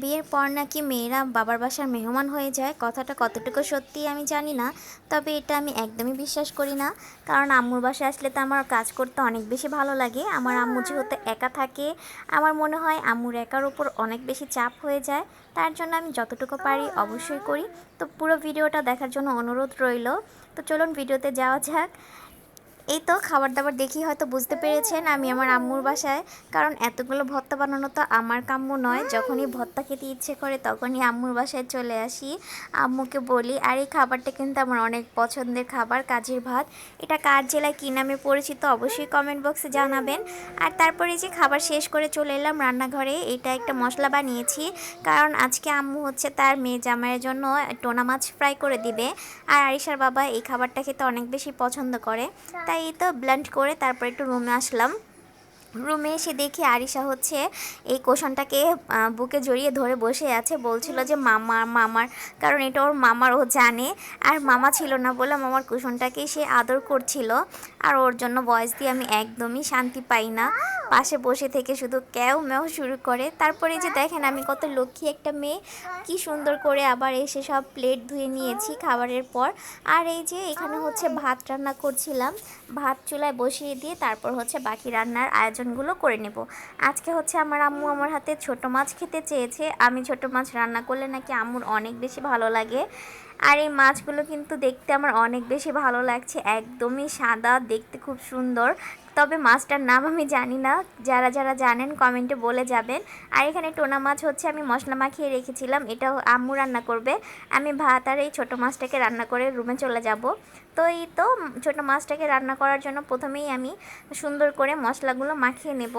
বিয়ের পর নাকি মেয়েরা বাবার বাসার মেহমান হয়ে যায়। কথাটা কতটুকু সত্যি আমি জানি না, তবে এটা আমি একদমই বিশ্বাস করি না। কারণ আম্মুর বাসায় আসলে তো আমার কাজ করতে অনেক বেশি ভালো লাগে। আমার আম্মু যেহেতু একা থাকে, আমার মনে হয় আম্মুর একার উপর অনেক বেশি চাপ হয়ে যায়। তার জন্য আমি যতটুকু পারি অবশ্যই করি। তো পুরো ভিডিওটা দেখার জন্য অনুরোধ রইল। তো চলুন ভিডিওতে যাওয়া যাক। এই তো খাবার দাবার দেখি হয়তো বুঝতে পেরেছেন আমি আমার আম্মুর বাসায়। কারণ এতগুলো ভর্তা বানানো তো আমার কাম্য নয়। যখনই ভর্তা খেতে ইচ্ছে করে তখনই আম্মুর বাসায় চলে আসি। আম্মুকে বলি, আর এই খাবারটা কিন্তু আমার অনেক পছন্দের খাবার, কাজের ভাত। এটা কার জেলায় কী নামে পরিচিত অবশ্যই কমেন্ট বক্সে জানাবেন। আর তারপরে যে খাবার শেষ করে চলে এলাম রান্নাঘরে, এটা একটা মশলা বানিয়েছি। কারণ আজকে আম্মু হচ্ছে তার মেয়ে জামাইয়ের জন্য টোনা মাছ ফ্রাই করে দিবে। আর আরিশার বাবা এই খাবারটা খেতে অনেক বেশি পছন্দ করে। তাই এই তো ব্লেন্ড করে তারপর একটু রুমে আসলাম। রুমে এসে দেখি আরিশা হচ্ছে এই আহ, বুকে জড়িয়ে ধরে বসে আছে। বলছিল যে মামার মামার কারণ এটা ওর মামার ও জানে। আর মামা ছিল না বলে মামার কুশনটাকে সে আদর করছিল। আর ওর জন্য ভয়েস দিয়ে আমি একদমই শান্তি পাই না। পাশে বসে থেকে শুধু ক্যাও ম্যাও শুরু করে। তারপরে যে দেখেন আমি কত লক্ষ্মী একটা মেয়ে। কি সুন্দর করে আবার এসে সব প্লেট ধুয়ে নিয়েছি খাবারের পর। আর এই যে এখানে হচ্ছে ভাত রান্না করছিলাম। ভাত চুলায় বসিয়ে দিয়ে তারপর হচ্ছে বাকি রান্নার আয়োজনগুলো করে নেব। আজকে হচ্ছে আমার আম্মু আমার হাতে ছোট মাছ খেতে চেয়েছে। আমি ছোট মাছ রান্না করলে নাকি আম্মুর অনেক বেশি ভালো লাগে। আর এই মাছগুলো কিন্তু দেখতে আমার অনেক বেশি ভালো লাগছে, একদমই সাদা, দেখতে খুব সুন্দর। তবে মাছটার নাম আমি জানি না, যারা যারা জানেন কমেন্টে বলে যাবেন। আর এখানে টোনা মাছ হচ্ছে, আমি মশলা মাখিয়ে রেখেছিলাম, এটাও আম্মু রান্না করবে। আমি ভাত আর এই ছোটো মাছটাকে রান্না করে রুমে চলে যাব। তো এই তো, ছোটো মাছটাকে রান্না করার জন্য প্রথমেই আমি সুন্দর করে মশলাগুলো মাখিয়ে নেব।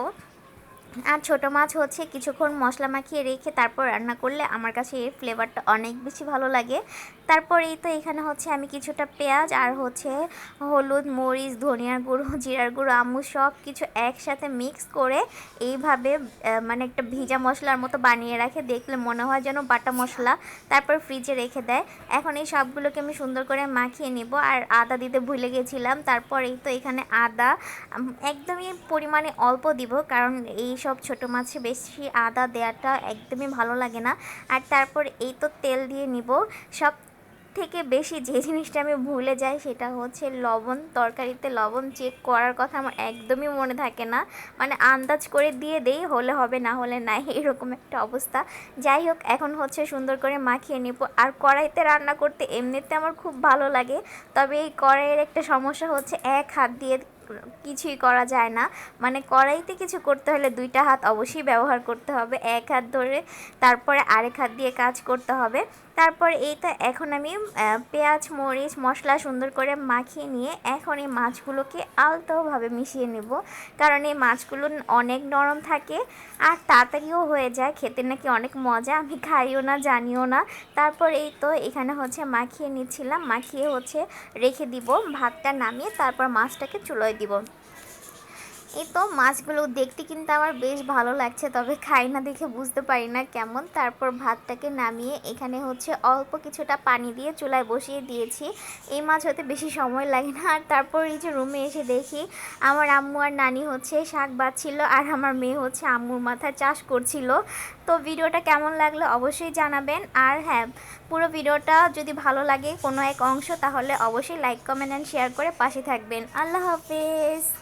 আর ছোটো মাছ হচ্ছে কিছুক্ষণ মশলা মাখিয়ে রেখে তারপর রান্না করলে আমার কাছে এর ফ্লেভারটা অনেক বেশি ভালো লাগে। তারপর এই তো এখানে হচ্ছে আমি কিছুটা পেঁয়াজ আর হচ্ছে হলুদ, মরিচ, ধনিয়ার গুঁড়ো, জিরার গুঁড়ো আম্মু সব কিছু একসাথে মিক্স করে এইভাবে মানে একটা ভিজা মশলার মতো বানিয়ে রাখে। দেখলে মনে হয় যেন বাটা মশলা। তারপর ফ্রিজে রেখে দেয়। এখন এই সবগুলোকে আমি সুন্দর করে মাখিয়ে নিব। আর আদা দিতে ভুলে গেছিলাম। তারপর এই তো এখানে আদা একদমই পরিমাণে অল্প দিব। কারণ এই সব ছোটো মাছে বেশি আদা দেওয়াটা একদমই ভালো লাগে না। আর তারপর এই তো তেল দিয়ে নিব। সব থেকে বেশি যে জিনিসটা আমি ভুলে যাই সেটা হচ্ছে লবণ। তরকারিতে লবণ চেক করার কথা আমার একদমই মনে থাকে না। মানে আন্দাজ করে দিয়ে দেই, হলে হবে না হলে নাই, এরকম একটা অবস্থা। যাই হোক, এখন হচ্ছে সুন্দর করে মাখিয়ে নিব। আর কড়াইতে রান্না করতে এমনিতে আমার খুব ভালো লাগে। তবে এই কড়াইয়ের একটা সমস্যা হচ্ছে এক হাত দিয়ে কিছুই করা যায় না। মানে কড়াইতে কিছু করতে হলে দুইটা হাত অবশ্যই ব্যবহার করতে হবে। এক হাত ধরে তারপরে আরেক হাত দিয়ে কাজ করতে হবে। তারপর এইটা এখন আমি পেঁয়াজ, মরিচ, মশলা সুন্দর করে মাখিয়ে নিয়ে এখন এই মাছগুলোকে আলতোভাবে মিশিয়ে নেব। কারণ এই মাছগুলো অনেক নরম থাকে আর তাড়াতাড়িও হয়ে যায়। খেতে নাকি অনেক মজা, আমি খাইও না, জানিও না। তারপর এই তো এখানে হচ্ছে মাখিয়ে নিচ্ছিলাম। মাখিয়ে হচ্ছে রেখে দিব। ভাতটা নামিয়ে তারপর মাছটাকে চুলোয় দিব এই তো মাছগুলো দেখতে কিন্তু আমার বেশ ভালো লাগছে, তবে খাই না দেখে বুঝতে পারি না কেমন। তারপর ভাতটাকে নামিয়ে এখানে হচ্ছে অল্প কিছুটা পানি দিয়ে চুলায় বসিয়ে দিয়েছি। এই মাছ হতে বেশি সময় লাগে না। আর তারপর এই যে রুমে এসে দেখি আমার আম্মু আর নানি হচ্ছে শাক বাচ্ছিল আর আমার মেয়ে হচ্ছে আম্মুর মাথায় চাষ করছিল। তো ভিডিওটা কেমন লাগল অবশ্যই জানাবেন। আর হ্যাঁ পুরো ভিডিওটা যদি ভালো লাগে কোনো এক অংশ তাহলে অবশ্যই লাইক, কমেন্ট অ্যান্ড শেয়ার করে পাশে থাকবেন। আল্লাহ হাফেজ।